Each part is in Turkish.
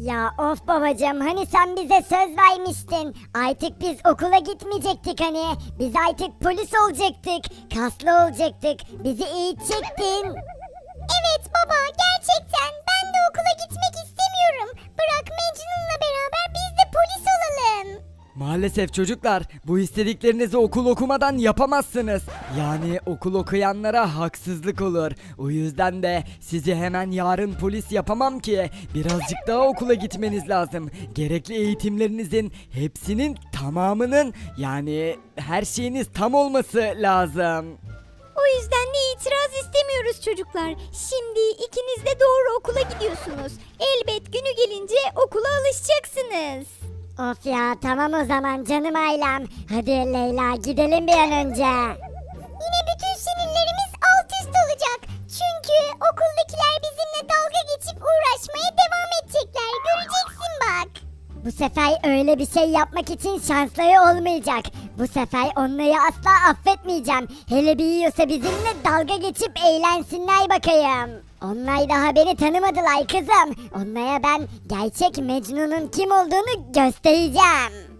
Ya of babacığım hani sen bize söz vermiştin. Artık biz okula gitmeyecektik hani. Biz artık polis olacaktık. Kaslı olacaktık. Bizi eğitecektin. Evet baba gerçekten ben de okula gitmek istemiyorum. Bırak Mecnun'la beraber biz de polis olalım. Maalesef çocuklar bu istediklerinizi okul okumadan yapamazsınız. Yani okul okuyanlara haksızlık olur. O yüzden de sizi hemen yarın polis yapamam ki. Birazcık daha okula gitmeniz lazım. Gerekli eğitimlerinizin hepsinin tamamının yani her şeyiniz tam olması lazım. O yüzden de itiraz istemiyoruz çocuklar. Şimdi ikiniz de doğru okula gidiyorsunuz. Elbet günü gelince okula alışacaksınız. Of ya tamam o zaman canım ailem. Hadi Leyla gidelim bir an önce. Yine bütün sinirlerimiz alt üst olacak. Çünkü okuldakiler bizimle dalga geçip uğraşmaya devam edecekler. Göreceksin bak. Bu sefer öyle bir şey yapmak için şansları olmayacak. Bu sefer onları asla affetmeyeceğim. Hele bir yiyorsa bizimle dalga geçip eğlensinler bakayım. Onlar daha beni tanımadılar kızım. Onlara ben gerçek Mecnun'un kim olduğunu göstereceğim.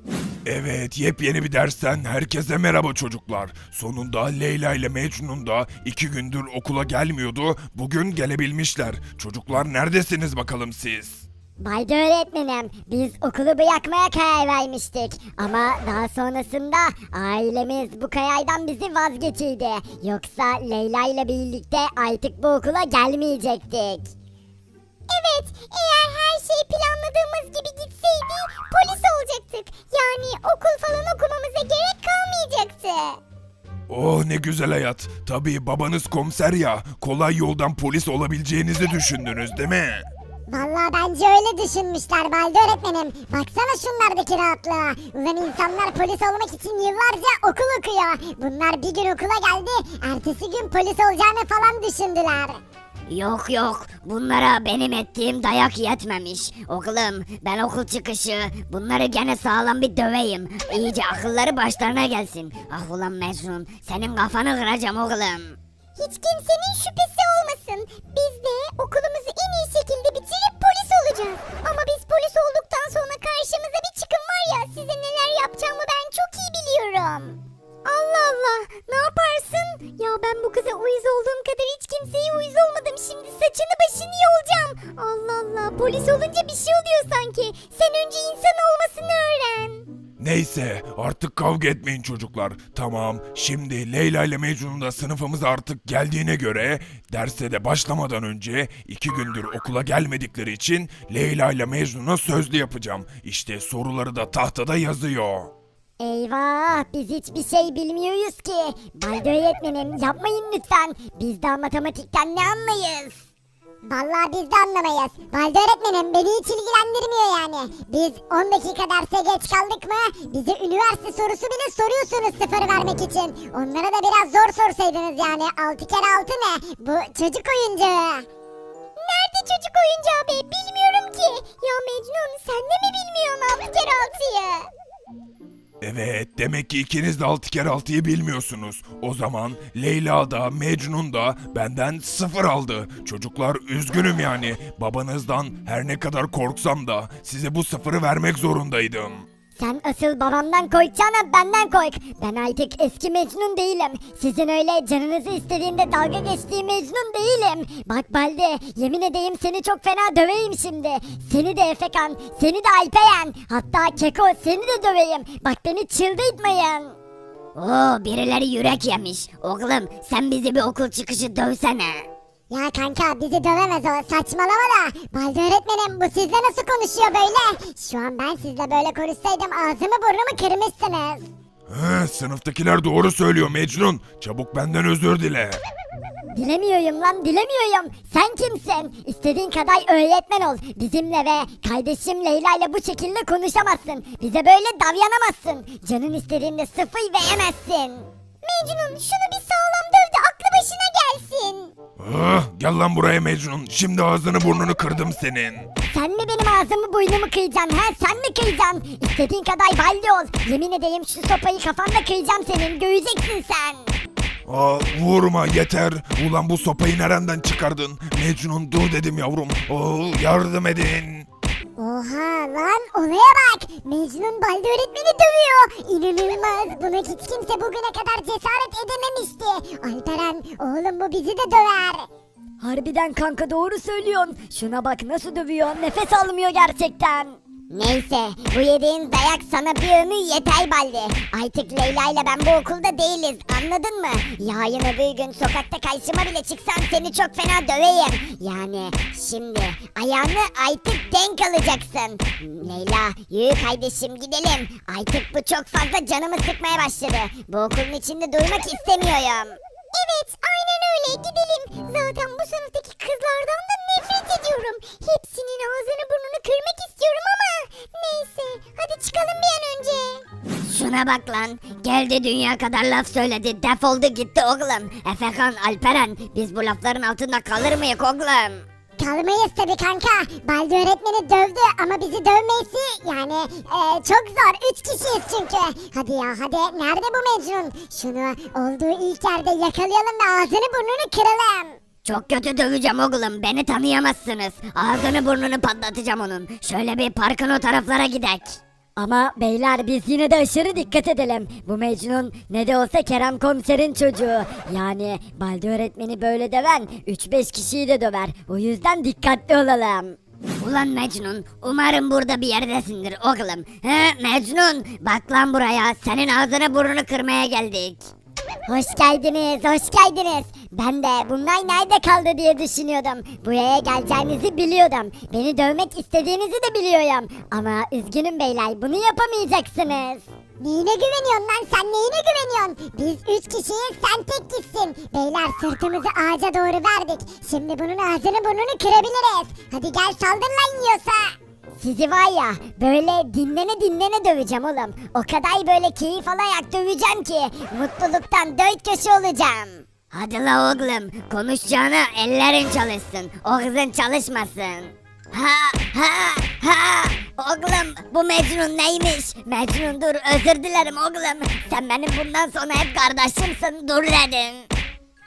Evet, yepyeni bir dersten herkese merhaba çocuklar. Sonunda Leyla ile Mecnun da iki gündür okula gelmiyordu. Bugün gelebilmişler. Çocuklar neredesiniz bakalım siz? Bayda öğretmenim, biz okulu bırakmaya karar vermiştik. Ama daha sonrasında ailemiz bu karardan bizi vazgeçirdi. Yoksa Leyla ile birlikte artık bu okula gelmeyecektik. Evet, eğer her şey planladığımız gibi gitseydi polis olacaktık. Yani okul falan okumamıza gerek kalmayacaktı. Oh ne güzel hayat. Tabii babanız komiser ya. Kolay yoldan polis olabileceğinizi düşündünüz değil mi? Vallahi bence öyle düşünmüşler Balde öğretmenim. Baksana şunlardaki rahatlığa. Ulan insanlar polis olmak için yıllarca okul okuyor. Bunlar bir gün okula geldi, ertesi gün polis olacağını falan düşündüler. Yok yok bunlara benim ettiğim dayak yetmemiş. Oğlum ben okul çıkışı bunları gene sağlam bir döveyim. İyice akılları başlarına gelsin. Ah ulan Mecnun senin kafanı kıracağım oğlum. Hiç kimsenin şüphesi olmasın. Biz de okulumuzu en iyi şekilde bitirip polis olacağız. Ama biz polis olduktan sonra karşımıza bir çıkın var ya size neler yapacağımı ben çok iyi biliyorum. Allah Allah ne yaparsın? Ya ben bu kıza uyuz olduğum kadar hiç kimseye uyuz olmadım. Şimdi saçını başını yolacağım. Allah Allah polis olunca bir şey oluyor sanki. Sen önce insan olmasını öğren. Neyse artık kavga etmeyin çocuklar. Tamam şimdi Leyla ile Mecnun da sınıfımıza artık geldiğine göre derse de başlamadan önce iki gündür okula gelmedikleri için Leyla ile Mecnun'a sözlü yapacağım. İşte soruları da tahtada yazıyor. Eyvah biz hiçbir şey bilmiyoruz ki. Balde öğretmenim yapmayın lütfen. Biz daha matematikten ne anlayız? Vallahi biz de anlamayız. Balde öğretmenim beni hiç ilgilendirmiyor yani. Biz 10 dakika derse geç kaldık mı bize üniversite sorusu bile soruyorsunuz sıfır vermek için. Onlara da biraz zor sorsaydınız yani. 6 kere 6 ne? Bu çocuk oyuncağı. Nerede çocuk oyuncağı be? Bilmiyorum ki. Ya Mecnun sen de mi bilmiyorsun 6 kere 6'yı? Evet, demek ki ikiniz de 6 kere 6'yı bilmiyorsunuz. O zaman Leyla da Mecnun da benden sıfır aldı. Çocuklar üzgünüm yani. Babanızdan her ne kadar korksam da size bu sıfırı vermek zorundaydım. Sen asıl babamdan korkacağına benden kork. Ben artık eski Mecnun değilim. Sizin öyle canınızı istediğinde dalga geçtiği Mecnun değilim. Bak Balde yemin edeyim seni çok fena döveyim şimdi. Seni de Efekan, seni de Alpeyen. Hatta Keko seni de döveyim. Bak beni çıldırtmayın. Oo birileri yürek yemiş. Oğlum sen bizi bir okul çıkışı dövsene. Ya kanka bizi dövemez o saçmalama da. Balde öğretmenim bu sizle nasıl konuşuyor böyle? Şu an ben sizle böyle konuşsaydım ağzımı burnumu kırmışsınız. He, sınıftakiler doğru söylüyor Mecnun. Çabuk benden özür dile. Dilemiyorum lan dilemiyorum. Sen kimsin? İstediğin kadar öğretmen ol. Bizimle ve kardeşim Leyla ile bu şekilde konuşamazsın. Bize böyle davranamazsın. Canın istediğinde sıfır veremezsin. Mecnun şunu bir sağlam döv de aklı başına gelsin. Ah, gel lan buraya Mecnun. Şimdi ağzını burnunu kırdım senin. Sen mi benim ağzımı buynumu kıracaksın ha? Sen mi kıracaksın? İstediğin kadar balli ol. Yemin edeyim şu sopayı kafanda kıracağım senin. Göreceksin sen. Aa, vurma yeter. Ulan bu sopayı nereden çıkardın? Mecnun dur dedim yavrum. Oo, yardım edin. Oha lan olaya bak. Mecnun Balde öğretmeni dövüyor. İnanılmaz. Buna hiç kimse bugüne kadar cesaret edememişti. Alperen oğlum bu bizi de döver. Harbiden kanka doğru söylüyorsun. Şuna bak nasıl dövüyor. Nefes almıyor gerçekten. Neyse bu yediğin dayak sana bir ömür yeter Balde. Artık Leyla ile ben bu okulda değiliz anladın mı? Yarın öbür gün sokakta karşıma bile çıksan seni çok fena döveyim. Yani şimdi ayağını artık denk alacaksın. Leyla yürü kardeşim gidelim. Artık bu çok fazla canımı sıkmaya başladı. Bu okulun içinde durmak istemiyorum. Evet aynen öyle gidelim. Zaten bu sınıftaki kızlardan da nefret ediyorum. Hepsinin ağzını burnunu kırmak istiyorum ama neyse hadi çıkalım bir an önce. Şuna bak lan. Geldi dünya kadar laf söyledi. Defoldu gitti oğlum. Efekan, Alperen. Biz bu lafların altında kalır mıyız oğlum? Kalmayız tabii kanka. Baldi öğretmeni dövdü ama bizi dövmesi yani e, çok zor. Üç kişiyiz çünkü. Hadi ya hadi nerede bu Mecnun? Şunu olduğu ilk yerde yakalayalım ve ağzını burnunu kıralım. Çok kötü döveceğim oğlum. Beni tanıyamazsınız. Ağzını burnunu patlatacağım onun. Şöyle bir parkın o taraflara gidek. Ama beyler biz yine de aşırı dikkat edelim. Bu Mecnun ne de olsa Kerem komiserin çocuğu. Yani Balde öğretmeni böyle döven 3-5 kişiyi de döver. O yüzden dikkatli olalım. Ulan Mecnun, umarım burada bir yerdesindir oğlum. He Mecnun, bak lan buraya. Senin ağzını burnunu kırmaya geldik. Hoş geldiniz, hoş geldiniz. Ben de bunlar nerede kaldı diye düşünüyordum. Buraya geleceğinizi biliyordum. Beni dövmek istediğinizi de biliyorum. Ama üzgünüm beyler, bunu yapamayacaksınız. Neyine güveniyorsun lan sen neyine güveniyorsun? Biz üç kişiyiz sen tek gitsin. Beyler sırtımızı ağaca doğru verdik. Şimdi bunun ağzını burnunu kırabiliriz. Hadi gel saldır lan yiyorsa. Sizi var ya böyle dinlene dinlene döveceğim oğlum. O kadar böyle keyif alarak döveceğim ki mutluluktan dört köşe olacağım. Hadi la oğlum, konuşacağına ellerin çalışsın. O kızın çalışmasın. Ha ha ha oğlum bu Mecnun neymiş? Mecnun dur özür dilerim oğlum. Sen benim bundan sonra hep kardeşimsin dur dedim.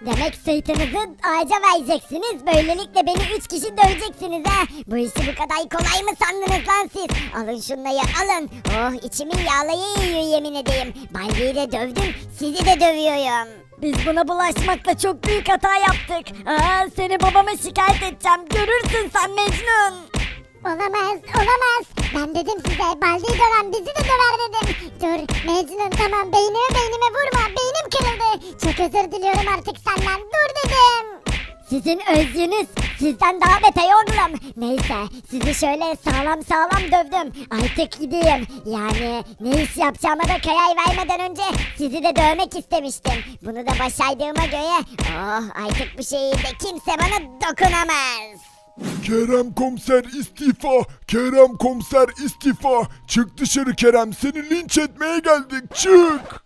Demek sırtınızı ağaca vereceksiniz. Böylelikle beni üç kişi döveceksiniz ha. Bu işi bu kadar kolay mı sandınız lan siz? Alın şunları alın. Oh içimin yağlayı yiyor yemin edeyim. Baldi'yi de dövdüm sizi de dövüyorum. Biz buna bulaşmakla çok büyük hata yaptık. Aa, seni babama şikayet edeceğim. Görürsün sen Mecnun. Olamaz, olamaz. Ben dedim size, Baldi'yi döven bizi de döver dedim. Dur, Mecnun tamam beynime beynime vurma, beynim kırıldı. Çok özür diliyorum artık senden, dur dedim. Sizin özünüz sizden daha beter oğlum. Neyse, sizi şöyle sağlam sağlam dövdüm. Artık gideyim. Yani ne iş yapacağıma da karar vermeden önce sizi de dövmek istemiştim. Bunu da başardığıma göre, oh artık bu şehirde kimse bana dokunamaz. Kerem komiser istifa. Kerem komiser istifa. Çık dışarı Kerem seni linç etmeye geldik çık.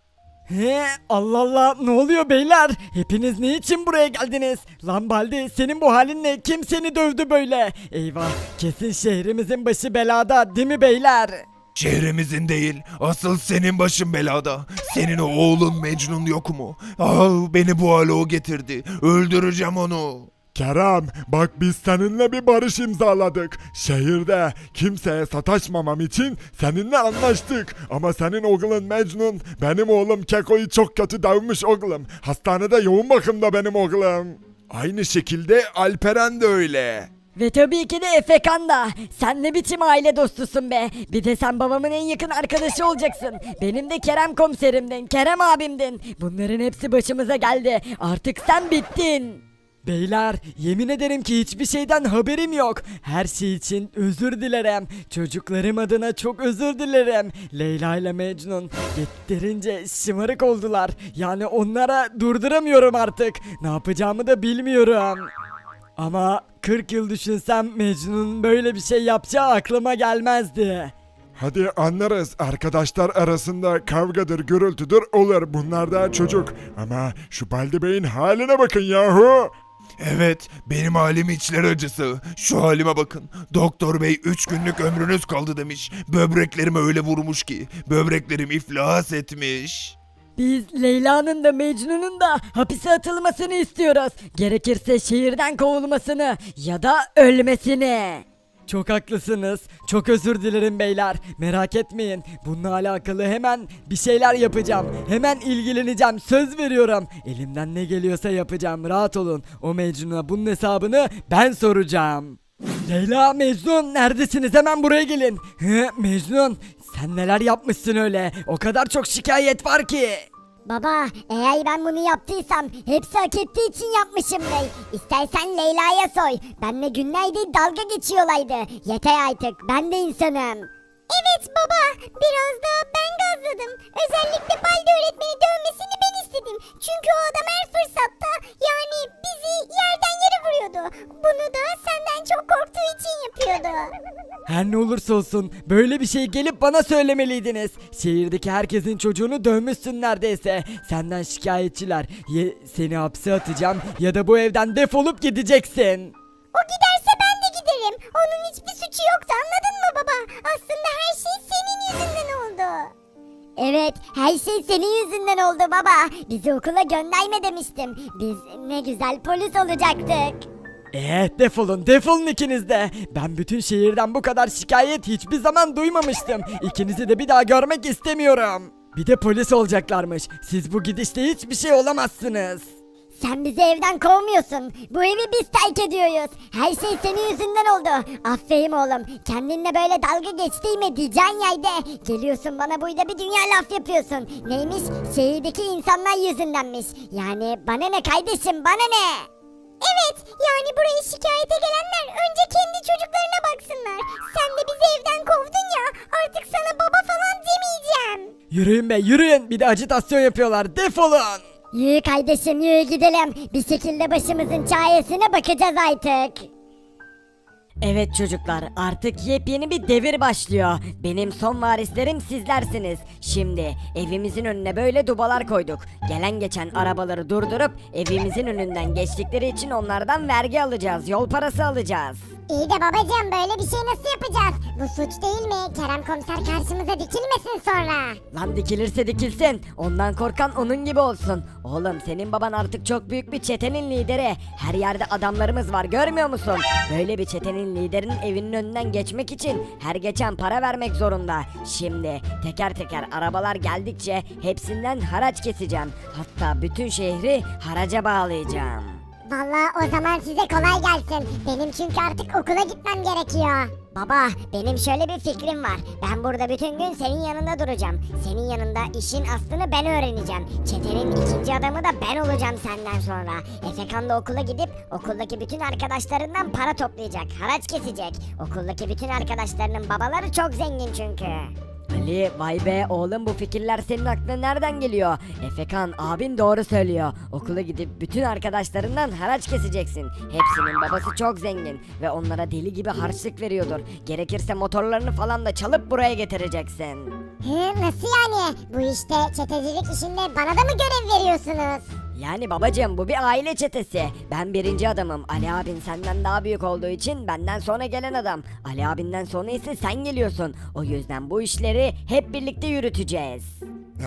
He Allah Allah ne oluyor beyler? Hepiniz ne için buraya geldiniz? Lan Baldi senin bu halinle kim seni dövdü böyle? Eyvah kesin şehrimizin başı belada değil mi beyler? Şehrimizin değil, asıl senin başın belada. Senin o oğlun Mecnun yok mu? Ah beni bu hale o getirdi. Öldüreceğim onu. Kerem, bak biz seninle bir barış imzaladık. Şehirde kimseye sataşmamam için seninle anlaştık. Ama senin oğlun Mecnun, benim oğlum Keko'yu çok kötü dövmüş oğlum. Hastanede yoğun bakımda benim oğlum. Aynı şekilde Alperen de öyle. Ve tabii ki de Efekan da. Sen ne biçim aile dostusun be. Bir de sen babamın en yakın arkadaşı olacaksın. Benim de Kerem komiserimdin, Kerem abimdin. Bunların hepsi başımıza geldi. Artık sen bittin. Beyler yemin ederim ki hiçbir şeyden haberim yok. Her şey için özür dilerim. Çocuklarım adına çok özür dilerim. Leyla ile Mecnun yeterince şımarık oldular. Yani onlara durduramıyorum artık. Ne yapacağımı da bilmiyorum. Ama 40 yıl düşünsem Mecnun'un böyle bir şey yapacağı aklıma gelmezdi. Hadi anlarız arkadaşlar arasında kavgadır gürültüdür olur bunlar da çocuk. Ama şu Baldi Bey'in haline bakın yahu. Evet, benim halim içler acısı. Şu halime bakın. Doktor bey 3 günlük ömrünüz kaldı demiş. Böbreklerimi öyle vurmuş ki. Böbreklerim iflas etmiş. Biz Leyla'nın da Mecnun'un da hapise atılmasını istiyoruz. Gerekirse şehirden kovulmasını ya da ölmesini. Çok haklısınız. Çok özür dilerim beyler. Merak etmeyin. Bununla alakalı hemen bir şeyler yapacağım. Hemen ilgileneceğim. Söz veriyorum. Elimden ne geliyorsa yapacağım. Rahat olun. O Mecnun'a bunun hesabını ben soracağım. Leyla, Mecnun neredesiniz? Hemen buraya gelin. Hı, Mecnun sen neler yapmışsın öyle? O kadar çok şikayet var ki. Baba eğer ben bunu yaptıysam hepsi hak ettiği için yapmışımdır. İstersen Leyla'ya soy. Benle günlerdir dalga geçiyorlardı. Yeter artık ben de insanım. Evet baba biraz da ben gazladım. Özellikle Balde öğretmeni dövmesini ben istedim. Çünkü o adam her fırsatta yani bizi yerden yere vuruyordu. Bunu da senden çok korktuğu için yapıyordu. Her ne olursa olsun böyle bir şey gelip bana söylemeliydiniz. Şehirdeki herkesin çocuğunu dövmüşsün neredeyse. Senden şikayetçiler. Ya seni hapse atacağım ya da bu evden defolup gideceksin. O giderse giderim. Onun hiçbir suçu yoktu anladın mı baba? Aslında her şey senin yüzünden oldu. Evet her şey senin yüzünden oldu baba. Bizi okula gönderme demiştim. Biz ne güzel polis olacaktık. Ee defolun defolun ikiniz de. Ben bütün şehirden bu kadar şikayet hiçbir zaman duymamıştım. İkinizi de bir daha görmek istemiyorum. Bir de polis olacaklarmış. Siz bu gidişte hiçbir şey olamazsınız. Sen bizi evden kovmuyorsun. Bu evi biz terk ediyoruz. Her şey senin yüzünden oldu. Aferin oğlum. Kendinle böyle dalga geçtiğimi diyeceğin yerde. Geliyorsun bana burada bir dünya laf yapıyorsun. Neymiş? Şehirdeki insanlar yüzündenmiş. Yani bana ne kardeşim bana ne? Evet yani buraya şikayete gelenler önce kendi çocuklarına baksınlar. Sen de bizi evden kovdun ya artık sana baba falan demeyeceğim. Yürüyün be yürüyün. Bir de acitasyon yapıyorlar. Defolun. Yürü kardeşim yürü gidelim. Bir şekilde başımızın çaresine bakacağız artık. Evet çocuklar artık yepyeni bir devir başlıyor. Benim son varislerim sizlersiniz. Şimdi evimizin önüne böyle dubalar koyduk. Gelen geçen arabaları durdurup evimizin önünden geçtikleri için onlardan vergi alacağız. Yol parası alacağız. İyi de babacığım böyle bir şey nasıl yapacağız? Bu suç değil mi? Kerem komiser karşımıza dikilmesin sonra. Lan dikilirse dikilsin. Ondan korkan onun gibi olsun. Oğlum senin baban artık çok büyük bir çetenin lideri. Her yerde adamlarımız var görmüyor musun? Böyle bir çetenin liderinin evinin önünden geçmek için her geçen para vermek zorunda. Şimdi teker teker arabalar geldikçe hepsinden haraç keseceğim. Hatta bütün şehri haraca bağlayacağım. Vallahi o zaman size kolay gelsin. Benim çünkü artık okula gitmem gerekiyor. Baba benim şöyle bir fikrim var. Ben burada bütün gün senin yanında duracağım. Senin yanında işin aslını ben öğreneceğim. Çetenin ikinci adamı da ben olacağım senden sonra. Efekan da okula gidip okuldaki bütün arkadaşlarından para toplayacak. Haraç kesecek. Okuldaki bütün arkadaşlarının babaları çok zengin çünkü. Ali vay be oğlum bu fikirler senin aklına nereden geliyor? Efekan abin doğru söylüyor. Okula gidip bütün arkadaşlarından haraç keseceksin. Hepsinin babası çok zengin ve onlara deli gibi harçlık veriyordur. Gerekirse motorlarını falan da çalıp buraya getireceksin. Hı, nasıl yani? Bu işte çetecilik işinde bana da mı görev veriyorsunuz? Yani babacığım bu bir aile çetesi. Ben birinci adamım. Ali abin senden daha büyük olduğu için benden sonra gelen adam. Ali abinden sonra ise sen geliyorsun. O yüzden bu işleri hep birlikte yürüteceğiz.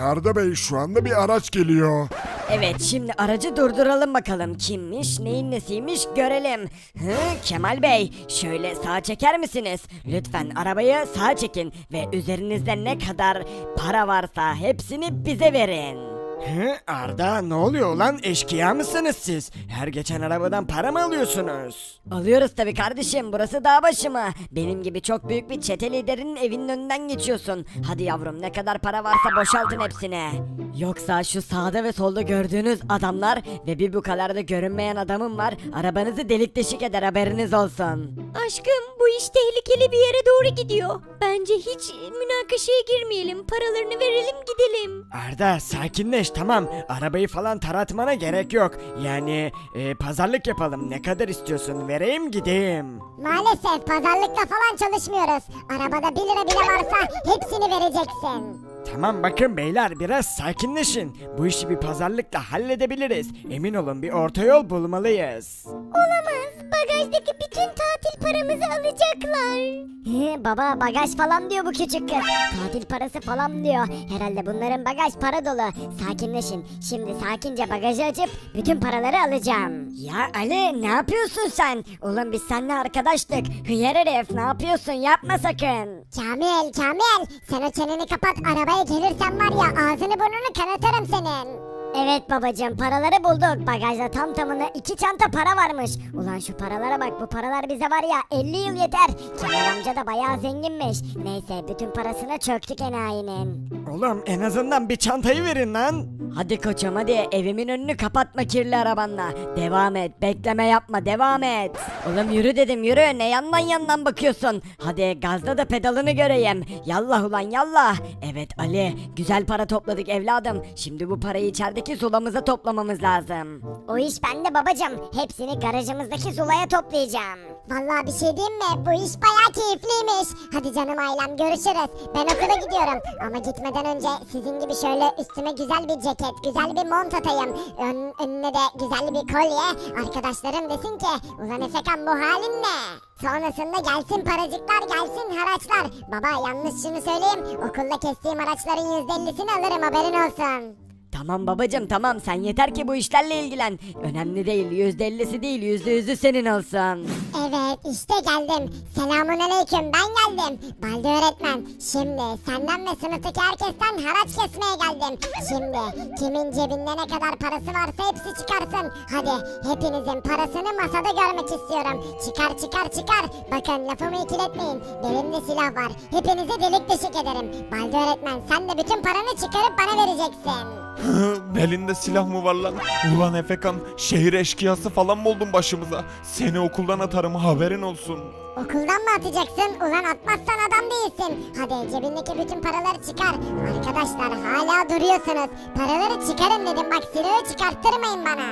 Arda Bey şu anda bir araç geliyor. Evet şimdi aracı durduralım bakalım kimmiş neyin nesiymiş görelim. Hı, Kemal Bey şöyle sağa çeker misiniz? Lütfen arabayı sağa çekin ve üzerinizde ne kadar para varsa hepsini bize verin. He, Arda ne oluyor lan eşkıya mısınız siz? Her geçen arabadan para mı alıyorsunuz? Alıyoruz tabi kardeşim burası dağ başı mı? Benim gibi çok büyük bir çete liderinin evinin önünden geçiyorsun. Hadi yavrum ne kadar para varsa boşaltın hepsini. Yoksa şu sağda ve solda gördüğünüz adamlar ve bir bu kadar da görünmeyen adamım var. Arabanızı delik deşik eder haberiniz olsun. Aşkım bu iş tehlikeli bir yere doğru gidiyor. Bence hiç münakaşaya girmeyelim. Paralarını verelim gidelim. Arda sakinleş tamam. Arabayı falan taratmana gerek yok. Yani e, pazarlık yapalım. Ne kadar istiyorsun? Vereyim gideyim. Maalesef pazarlıkla falan çalışmıyoruz. Arabada 1 lira bile varsa hepsini vereceksin. Tamam bakın beyler biraz sakinleşin. Bu işi bir pazarlıkla halledebiliriz. Emin olun bir orta yol bulmalıyız. Olamaz. Bagajdaki bütün tatil paramızı alacaklar. He, baba bagaj falan diyor bu küçük kız. Tatil parası falan diyor. Herhalde bunların bagaj para dolu. Sakinleşin. Şimdi sakince bagajı açıp bütün paraları alacağım. Ya Ali ne yapıyorsun sen? Oğlum biz seninle arkadaştık. Hıyar herif ne yapıyorsun yapma sakın. Kamil, Kamil. Sen o çeneni kapat. Arabaya gelirsen var ya ağzını burnunu kanatırım senin. Evet babacığım paraları bulduk. Bagajda tam tamına iki çanta para varmış. Ulan şu paralara bak bu paralar bize var ya 50 yıl yeter. Kemal amca da bayağı zenginmiş. Neyse bütün parasına çöktük enayinin. Oğlum en azından bir çantayı verin lan. Hadi koçum hadi evimin önünü kapatma kirli arabanla. Devam et bekleme yapma devam et. Oğlum yürü dedim yürü ne yandan yandan bakıyorsun. Hadi gazda da pedalını göreyim. Yallah ulan yallah. Evet Ali güzel para topladık evladım. Şimdi bu parayı içerideki sulamıza toplamamız lazım. O iş bende babacığım. Hepsini garajımızdaki sulaya toplayacağım. Vallahi bir şey diyeyim mi? Bu iş bayağı keyifliymiş. Hadi canım ailem görüşürüz. Ben okula gidiyorum. Ama gitmeden önce sizin gibi şöyle üstüme güzel bir ceket, güzel bir mont atayım. Ön, önüne de güzel bir kolye. Arkadaşlarım desin ki ulan Efekan bu halin ne? Sonrasında gelsin paracıklar gelsin haraçlar. Baba yanlış şunu söyleyeyim. Okulda kestiğim haraçların %50'sini alırım haberin olsun. Tamam babacım tamam sen yeter ki bu işlerle ilgilen. Önemli değil yüzde ellisi değil yüzde yüzü senin olsun. Evet işte geldim. Selamun aleyküm ben geldim. Balde öğretmen. Şimdi senden ve sınıftaki herkesten haraç kesmeye geldim. Şimdi kimin cebinde ne kadar parası varsa hepsi çıkarsın. Hadi hepinizin parasını masada görmek istiyorum. Çıkar çıkar çıkar. Bakın lafımı ikiletmeyin. Belimde silah var. Hepinizi delik deşik ederim. Balde öğretmen sen de bütün paranı çıkarıp bana vereceksin. Belinde silah mı var lan? Ulan Efekan şehir eşkıyası falan mı oldun başımıza? Seni okuldan atarım haberin olsun. Okuldan mı atacaksın? Ulan atmazsan adam değilsin. Hadi cebindeki bütün paraları çıkar. Arkadaşlar hala duruyorsunuz. Paraları çıkarın dedim. Bak silahı çıkarttırmayın bana.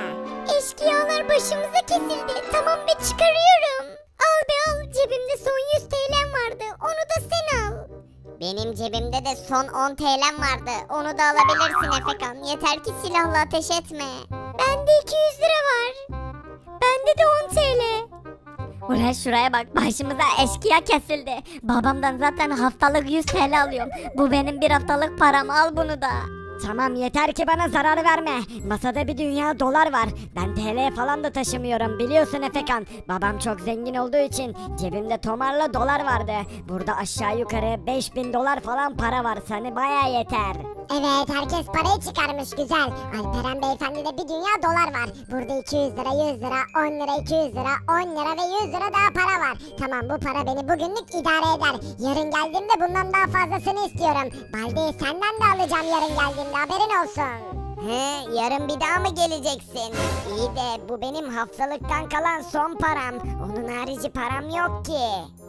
Eşkıyalar başımıza kesildi. Tamam be çıkarıyorum. Al be al cebimde son 100 TL'm vardı. Onu da sen al. Benim cebimde de son 10 TL'm vardı. Onu da alabilirsin Efekan. Yeter ki silahla ateş etme. Bende 200 lira var. Bende de 10 TL. Ulan şuraya bak başımıza eşkıya kesildi. Babamdan zaten haftalık 100 TL alıyorum. Bu benim bir haftalık param al bunu da. Tamam yeter ki bana zarar verme. Masada bir dünya dolar var. Ben TL falan da taşımıyorum biliyorsun Efekan. Babam çok zengin olduğu için cebimde tomarla dolar vardı. Burada aşağı yukarı 5000 dolar falan para var. Sana baya yeter. Evet herkes parayı çıkarmış güzel. Alperen beyefendide bir dünya dolar var. Burada 200 lira 100 lira 10 lira 200 lira 10 lira ve 100 lira daha para var. Tamam bu para beni bugünlük idare eder. Yarın geldiğimde bundan daha fazlasını istiyorum. Balde'yi senden de alacağım yarın geldiğimde haberin olsun. He, yarın bir daha mı geleceksin? İyi de bu benim haftalıktan kalan son param. Onun harici param yok ki.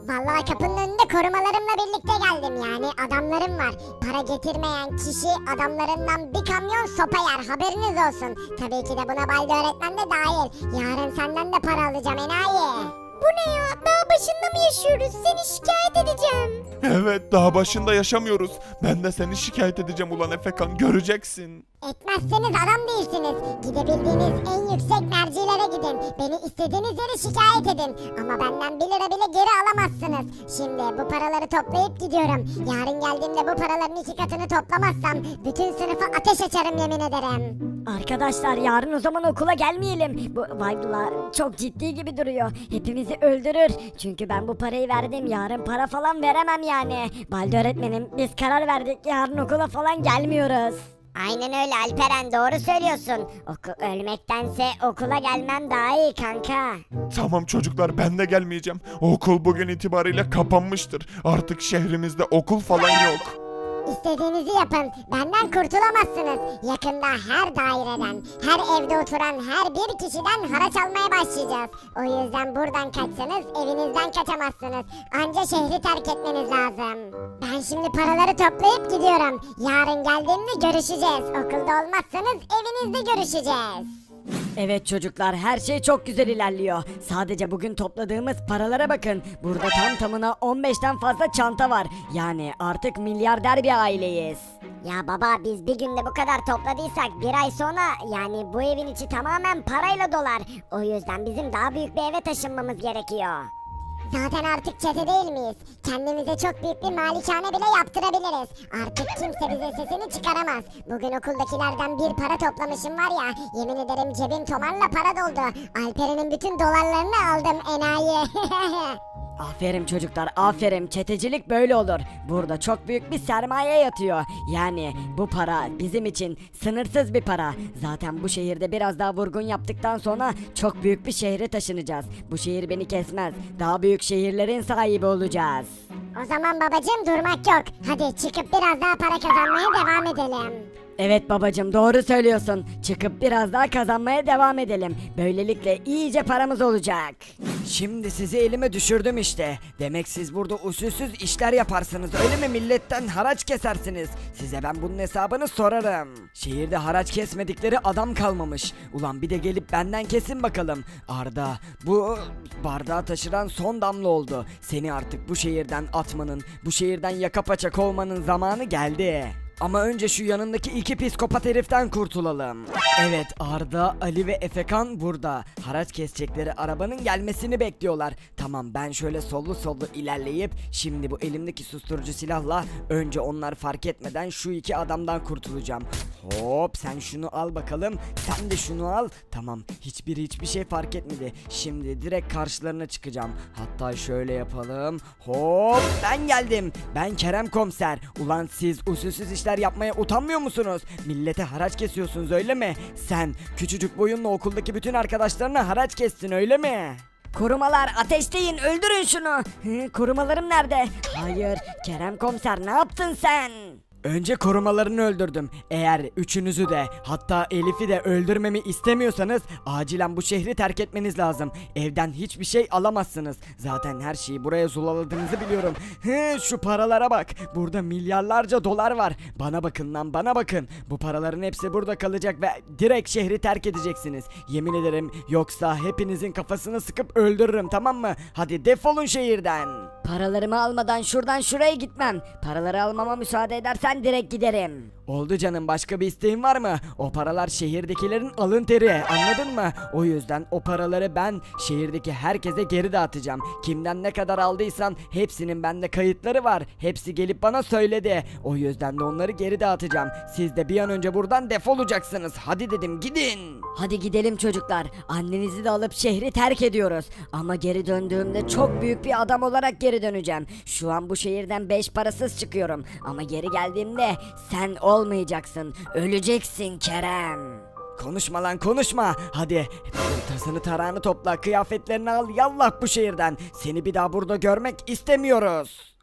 Vallahi kapının önünde korumalarımla birlikte geldim yani adamlarım var. Para getirmeyen kişi adamlarından bir kamyon sopa yer haberiniz olsun. Tabii ki de buna Balde öğretmen de dahil. Yarın senden de para alacağım enayi. Bu ne ya? Dağ başında mı yaşıyoruz? Seni şikayet edeceğim. Evet daha başında yaşamıyoruz. Ben de seni şikayet edeceğim ulan Efekan göreceksin. Etmezseniz adam değilsiniz. Gidebildiğiniz en yüksek mercilere gidin. Beni istediğiniz yere şikayet edin. Ama benden 1 lira bile geri alamazsınız. Şimdi bu paraları toplayıp gidiyorum. Yarın geldiğimde bu paraların iki katını toplamazsam bütün sınıfa ateş açarım yemin ederim. Arkadaşlar yarın o zaman okula gelmeyelim. Bu vallahi çok ciddi gibi duruyor. Hepimizi öldürür. Çünkü ben bu parayı verdim. Yarın para falan veremem yani. Balde öğretmenim biz karar verdik. Yarın okula falan gelmiyoruz. Aynen öyle Alperen doğru söylüyorsun. Oku ölmektense okula gelmem daha iyi kanka. Tamam çocuklar ben de gelmeyeceğim. Okul bugün itibariyle kapanmıştır. Artık şehrimizde okul falan yok. İstediğinizi yapın. Benden kurtulamazsınız. Yakında her daireden, her evde oturan her bir kişiden haraç almaya başlayacağız. O yüzden buradan kaçsanız evinizden kaçamazsınız. Anca şehri terk etmeniz lazım. Ben şimdi paraları toplayıp gidiyorum. Yarın geldiğimde görüşeceğiz. Okulda olmazsanız evinizde görüşeceğiz. Evet çocuklar her şey çok güzel ilerliyor. Sadece bugün topladığımız paralara bakın. Burada tam tamına 15'ten fazla çanta var. Yani artık milyarder bir aileyiz. Ya baba biz bir günde bu kadar topladıysak bir ay sonra yani bu evin içi tamamen parayla dolar. O yüzden bizim daha büyük bir eve taşınmamız gerekiyor. Zaten artık çete değil miyiz? Kendimize çok büyük bir malikane bile yaptırabiliriz. Artık kimse bize sesini çıkaramaz. Bugün okuldakilerden bir para toplamışım var ya. Yemin ederim cebim tomarla para doldu. Alperen'in bütün dolarlarını aldım enayi. Aferin çocuklar aferin çetecilik böyle olur. Burada çok büyük bir sermaye yatıyor. Yani bu para bizim için sınırsız bir para. Zaten bu şehirde biraz daha vurgun yaptıktan sonra çok büyük bir şehre taşınacağız. Bu şehir beni kesmez. Daha büyük şehirlerin sahibi olacağız. o zaman babacığım durmak yok. Hadi çıkıp biraz daha para kazanmaya devam edelim. Evet babacım doğru söylüyorsun. Çıkıp biraz daha kazanmaya devam edelim. Böylelikle iyice paramız olacak. Şimdi sizi elime düşürdüm işte. Demek siz burada usulsüz işler yaparsınız öyle mi milletten haraç kesersiniz. Size ben bunun hesabını sorarım. Şehirde haraç kesmedikleri adam kalmamış. Ulan bir de gelip benden kesin bakalım. Arda bu bardağı taşıran son damla oldu. Seni artık bu şehirden atmanın, bu şehirden yaka paça kovmanın zamanı geldi. Ama önce şu yanındaki iki psikopat heriften kurtulalım. Evet Arda, Ali ve Efekan burada. Haraç kesecekleri arabanın gelmesini bekliyorlar. Tamam ben şöyle sollu sollu ilerleyip şimdi bu elimdeki susturucu silahla önce onlar fark etmeden şu iki adamdan kurtulacağım. Hop sen şunu al bakalım. Sen de şunu al. Tamam hiçbiri hiçbir şey fark etmedi. Şimdi direkt karşılarına çıkacağım. Hatta şöyle yapalım. Hop ben geldim. Ben Kerem Komiser. Ulan siz usulsüz işler yapmaya utanmıyor musunuz? Millete haraç kesiyorsunuz öyle mi? Sen küçücük boyunla okuldaki bütün arkadaşlarına haraç kestin öyle mi? Korumalar ateşleyin öldürün şunu. Hı, korumalarım nerede? Hayır Kerem komiser ne yaptın sen? Önce korumalarını öldürdüm. Eğer üçünüzü de hatta Elif'i de öldürmemi istemiyorsanız acilen bu şehri terk etmeniz lazım. Evden hiçbir şey alamazsınız. Zaten her şeyi buraya zulaladığınızı biliyorum. Hı, şu paralara bak. Burada milyarlarca dolar var. Bana bakın lan bana bakın. Bu paraların hepsi burada kalacak ve direkt şehri terk edeceksiniz. Yemin ederim yoksa hepinizin kafasını sıkıp öldürürüm tamam mı? Hadi defolun şehirden. Paralarımı almadan şuradan şuraya gitmem. Paraları almama müsaade edersen direkt giderim. Oldu canım başka bir isteğin var mı? O paralar şehirdekilerin alın teri anladın mı? O yüzden o paraları ben şehirdeki herkese geri dağıtacağım. Kimden ne kadar aldıysan hepsinin bende kayıtları var. Hepsi gelip bana söyledi. O yüzden de onları geri dağıtacağım. Siz de bir an önce buradan defolacaksınız. Hadi dedim gidin. Hadi gidelim çocuklar. Annenizi de alıp şehri terk ediyoruz. Ama geri döndüğümde çok büyük bir adam olarak geri döneceğim. Şu an bu şehirden beş parasız çıkıyorum. Ama geri geldiğimde sen olmayacaksın. Öleceksin Kerem. Konuşma lan konuşma. Hadi tasını tarağını topla kıyafetlerini al yallah bu şehirden. Seni bir daha burada görmek istemiyoruz.